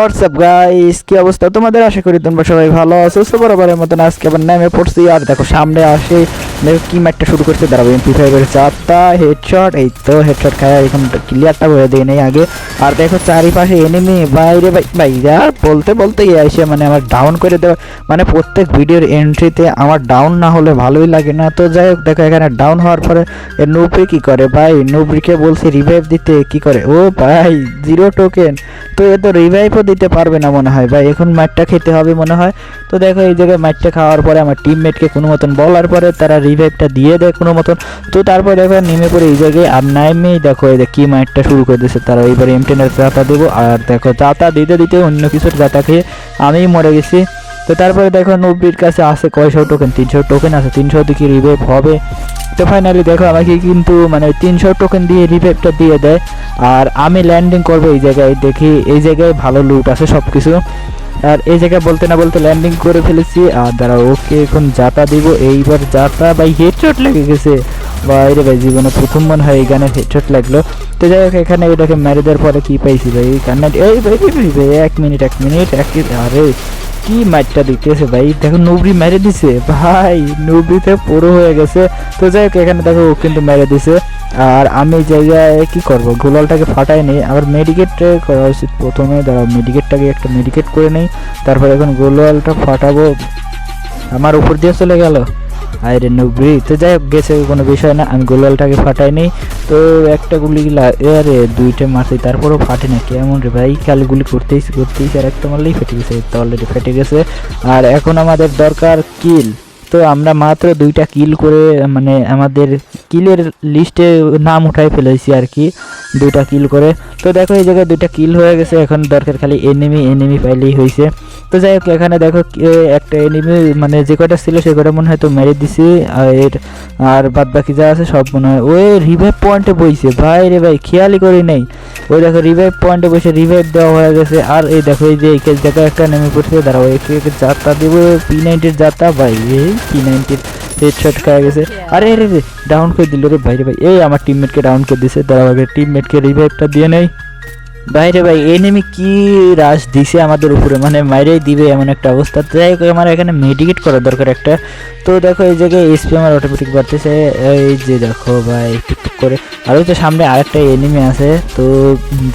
WhatsApp guys কি অবস্থা তোমাদের? আশা করি তোমরা সবাই ভালো আছো। সো বরাবরের মতন আজকে আবার নেমে পড়ছি। আর দেখো, সামনে আসে দেখো কি ম্যাটটা শুরু করতে দাঁড়াবো এমপি ফাইভের চারটা হেডশট এই তো হেডশট খায় এখন ক্লিয়ারটা হয়ে দেয় নেই আগে। আর দেখো, চারিপাশে এনিমি বাইরে ভাই আর বলতে বলতে এসে মানে আমার ডাউন করে দেওয়া। মানে প্রত্যেক ভিডিওর এন্ট্রিতে আমার ডাউন না হলে ভালোই লাগে না। তো যাই হোক, দেখো, এখানে ডাউন হওয়ার পরে নুবরি কি করে ভাই? নুবরিকে বলছে রিভাইভ দিতে, কি করে? ও ভাই জিরো টোকেন তো এ তো রিভাইভও দিতে পারবে না মনে হয়। ভাই, এখন মাঠটা খেতে হবে মনে হয়। তো দেখো, এই জায়গায় মাঠটা খাওয়ার পরে আমার টিমমেটকে কোনো মতন বলার পরে তারা রিভাইভটা দিয়ে দেয় কোনো মতন। তো তারপর দেখো, নেমে পড়ে এই জায়গায় আর নাইমেই দেখো, এই কি মাঠটা শুরু করে দিয়েছে তারা। এইবার এইবারে এমটেনের জাতা দেবো। আর দেখো জাতা দিতে দিতে অন্য কিছুর জাতা খেয়ে আমিই মরে গেছি। তো তারপরে দেখো নব্বির কাছে আছে কয়শো টোকেন তিনশো টোকেন আছে। তিনশো দিকে রিভাইভ হবে? তো ফাইনালি দেখো আমাকে কিন্তু মানে তিনশো টোকেন দিয়ে রিভাইভটা দিয়ে দেয়। আর আমি ল্যান্ডিং করব এই জায়গায় দেখি এই জায়গায় ভালো লুট আছে সব কিছু আর এই জায়গায় বলতে না বলতে ল্যান্ডিং করে ফেলেছি। আর দাঁড়া ওকে এখন যাতা দিব। এইবার যাতা ভাই হেডশট লেগে গেছে। বাইরে ভাই জীবনে প্রথম মনে হয় এই গানের হেডশট লাগল। তো যাই হোক এখানে এটাকে মেরে দেওয়ার পরে কি পাইছি ভাই? কান্না এই ভাই, এক মিনিট এক মিনিট এক আরে কি মাইটটা দিতেছে ভাই? দেখো নুবরি মেরে দিছে। ভাই নুবরিতে পুরো হয়ে গেছে। তো যাই হোক, এখানে দেখো ও কিন্তু মেরে দিছে। আর আমি জায়গায় কি করব? গোলালটাকে ফাটাই নেই। আবার মেডিকেট করা উচিত প্রথমে। দাঁড়াও মেডিকেটটাকে একটা মেডিকেট করে নেই। তারপর এখন গোলালটা ফাটাবো। আমার উপর দিয়ে চলে গেল। আরে নুবরি তো যাই হোক, গেছে, কোনো বিষয় না, আমি গোলালটাকে ফাটাই নেই তো একটা গুলি আরে দুইটা মারছি, তারপরও ফাটে না, কেমন রে ভাই? খালি গুলি করতেই করতেই আর একটা মারলেই ফেটে গেছে, তো অলরেডি ফেটে গেছে। আর এখন আমাদের দরকার কিল তো আমরা মাত্র দুইটা কিল করে মানে আমাদের কিলের লিস্টে নাম উঠাই ফেলেছি আর কি, দুইটা কিল করে। তো দেখো, এই জায়গায় দুইটা কিল হয়ে গেছে, এখন দরকার খালি এনিমি এনিমি পাইলেই হয়েছে তো যাই হোক, এখানে দেখো একটা এনিমি মানে যে কটা ছিল সে কটা মনে হয় তো মেরে দিছি। আর এর- আর বাদ বাকি যা আছে সব মনে হয়। ওই রিভাইভ পয়েন্টে বইছে। ভাই রে ভাই, খেয়ালই করি নেই। ওই দেখো রিভাইভ পয়েন্টে বসে রিভাইভ দেওয়া হয়ে গেছে। আর এই দেখো, এই যে এই কেস দেখা, একটা নেমে পড়ছে। দাঁড়াও একে একে যাত্রা দেবো পি নাইনটির যাত্রা। ভাই, এই পি নাইনটির হেডশট খাওয়া গেছে। আরে রে রে ডাউন করে দিল রে ভাই রে ভাই। এই আমার টিমমেটকে ডাউন করে দিছে। দাঁড়াও আগে টিমমেটকে রিভাইভটা দিয়ে নেই। বাইরে ভাই এনিমি কি রাশ দিছে আমাদের উপরে? মানে মাইরেই দিবে এমন একটা অবস্থা। যাই হোক, আমার এখানে মেডিকেট করার দরকার একটা। তো দেখো এই জায়গায় এসপি আমার অটোমেটিক বাড়তেছে। এই যে দেখো ভাই টুকটুক করে। আর ওই তো সামনে আরেকটা এনিমি আছে। তো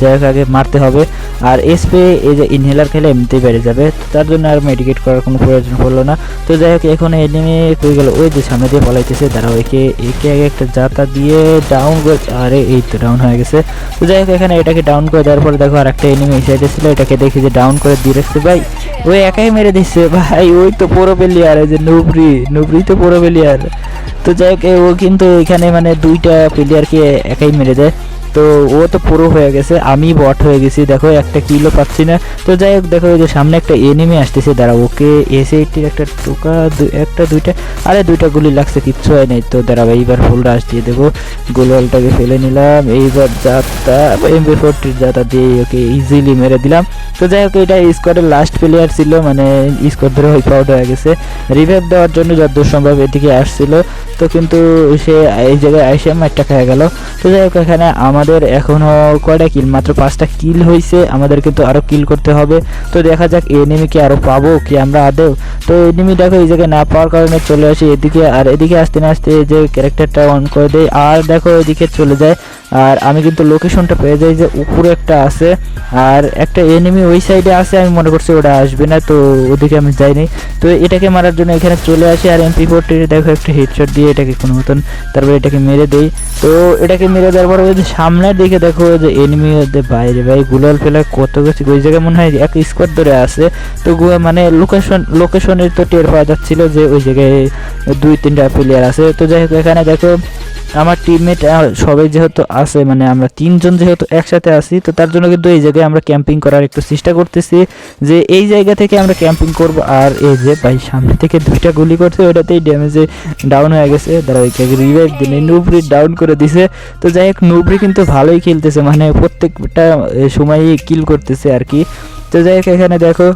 যাই হোক, আগে মারতে হবে। আর এসপি এই যে ইনহেলার খেলে এমনিতেই বেড়ে যাবে। তার জন্য আর মেডিকেট করার কোনো প্রয়োজন পড়ল না। তো যাই হোক, এখন এনিমি কই গেল? ওই যে সামনে দিয়ে পলাইতেছে। দাঁড়াও, একে একে আগে একটা জাতা দিয়ে ডাউন করে আরে, এই তো ডাউন হয়ে গেছে। তো যাই হোক, এখানে এটাকে ডাউন করে দেওয়ার পরে দেখো আর একটা এনিমি সাইডে ছিল এটাকে দেখি যে ডাউন করে দিয়ে রাখছে ভাই। ওই একাই মেরে দিচ্ছে ভাই, ওই তো পুরো প্লেয়ার এই যে নুবরি নুবরি তো পুরো প্লেয়ার তো যাই হোক, ও কিন্তু এখানে মানে দুইটা প্লেয়ারকে একাই মেরে দেয়। তো ও তো পুরো হয়ে গেছে, আমি বট হয়ে গেছি, দেখো একটা কিলো পাচ্ছি না। তো যাই হোক, দেখো যে সামনে একটা এনিমি আসতেছে দাঁড়া ওকে এসে এইটির একটা টোকা একটা, দুইটা, আরে দুইটা গুলি লাগছে, কিচ্ছু হয় নাই। তো দাঁড়াবো এইবার ফুল রাশ দিয়ে দেবো, গোলওয়ালটাকে ফেলে নিলাম, এইবার যাত্রা এমবি ফোরটির যাতা দিয়ে ওকে ইজিলি মেরে দিলাম। তো যাই হোক, এটা স্কোয়াডের লাস্ট প্লেয়ার ছিল মানে স্কোয়াড ধরে হোয়াইপ আউট হয়ে গেছে। রিভাইভ দেওয়ার জন্য যতদূর সম্ভব এদিকে আসছিল। তো কিন্তু সে এই জায়গায় এসে মারটা খেয়ে গেল। তো যাই হোক, এখানে আমাদের এখনও কয়টা কিল মাত্র পাঁচটা কিল হয়েছে আমাদের কিন্তু আরও কিল করতে হবে। তো দেখা যাক এনিমিকে আরও পাবো কি আমরা আদেও তো এনিমি দেখো, এই জায়গায় না পাওয়ার কারণে চলে আসি এদিকে, আর এদিকে আসতে না আসতে যে ক্যারেক্টারটা অন করে দেয় আর দেখো, এদিকে চলে যায়। আর আমি কিন্তু লোকেশনটা পেয়ে যাই যে উপরে একটা আছে। আর একটা এনিমি ওই সাইডে আছে, আমি মনে করছি ওটা আসবে না, তো ওদিকে আমি যাইনি। তো এটাকে মারার জন্য এখানে চলে আসি, আর এমপি ফোরটি দেখো একটা হেডশট দিয়ে এটাকে কোনো মতন তারপরে এটাকে মেরে দেই। তো এটাকে মেরে দেওয়ার পরে সামনের দিকে দেখো যে এনিমি বাইরে, ভাই গুলাল ফেলা কত কিছু ওই জায়গায় মনে হয় এক স্কোয়াড ধরে আছে। তো মানে লোকেশন লোকেশনের তো টের পাওয়া যাচ্ছিল যে ওই জায়গায় দুই তিনটা প্লেয়ার আছে। তো যাই হোক, এখানে দেখো আমার টিমমেট সবাই যেহেতু আছে মানে আমরা তিনজন যেহেতু একসাথে আছি, তো তার জন্য কিন্তু এই জায়গায় আমরা ক্যাম্পিং করার একটু চেষ্টা করতেছি যে এই জায়গা থেকে আমরা ক্যাম্পিং করব আর এই যে ভাই সামনে থেকে দুইটা গুলি করছে, ওটাতেই ড্যামেজে ডাউন হয়ে গেছে। দাঁড়া ওইকে রিভাইভ দিনে নুবরি ডাউন করে দিছে। তো যাই হোক, নুবরি কিন্তু ভালোই খেলতেছে মানে প্রত্যেকটা সময়ই কিল করতেছে আর কি। তো যাই হোক, এখানে দেখো,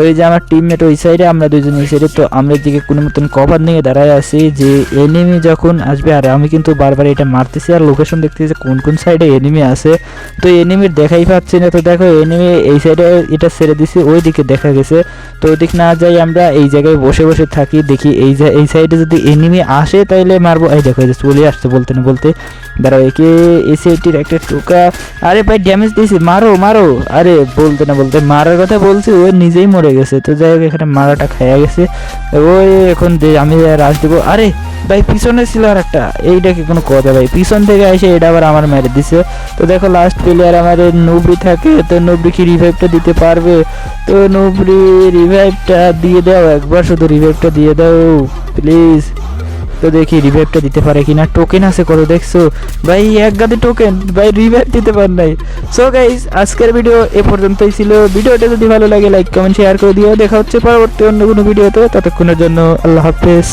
ওই যে আমার টিমমেট ওই সাইডে আমরা দুজন এই সাইডে তো আমরা দিকে কোনো মতন কভার নিয়ে দাঁড়ায় আছি যে এনিমি যখন আসবে, আর আমি কিন্তু বারবার এটা মারতেছি, আর লোকেশন দেখতেছি কোন কোন সাইডে এনিমি আছে। তো এনিমির দেখাই পাচ্ছি না, তো দেখো এনিমি এই সাইডে এটা ছেড়ে দিছি ওই দিকে দেখা গেছে। তো ওদিক না যাই আমরা এই জায়গায় বসে বসে থাকি, দেখি এই এই সাইডে যদি এনিমি আসে, তাইলে মারবো। এই দেখো, এই যে চলে আসছে বলতে না বলতে। দাঁড়াও, একে এসিআইটির একটা টোকা। আরে ভাই ড্যামেজ দিয়েছি, মারো মারো। আরে বলতে না বলতে মারার কথা বলছি, ও নিজেই মরে গেছে। তো যাই হোক, এখানে মারাটা খাইয়া গেছে। ওই এখন যে আমি রাশ দেবো, আরে ভাই, পিছনে ছিল আর একটা এইটা কি কোনো কথা ভাই? পিছন থেকে এসে এটা আবার আমার মেরে দিছে। তো দেখো লাস্ট প্লেয়ার আমার নুবরি থাকে, তো নুবরি কি রিভাইভটা দিতে পারবে? তো নুবরি রিভাইভটা দিয়ে দাও, একবার শুধু রিভাইভটা দিয়ে দাও প্লিজ তো দেখি রিভাইভটা দিতে পারে কিনা। টোকেন আছে করো দেখছ? ভাই, এক গাদে টোকেন ভাই রিভাইভ দিতে পার নাই। সো গাইস আজকের ভিডিও এ পর্যন্তই ছিল। ভিডিওটা যদি ভালো লাগে লাইক কমেন্ট শেয়ার করে দিও। দেখা হচ্ছে পরবর্তী অন্য কোনো ভিডিওতে ততক্ষণের জন্য আল্লাহ হাফেজ।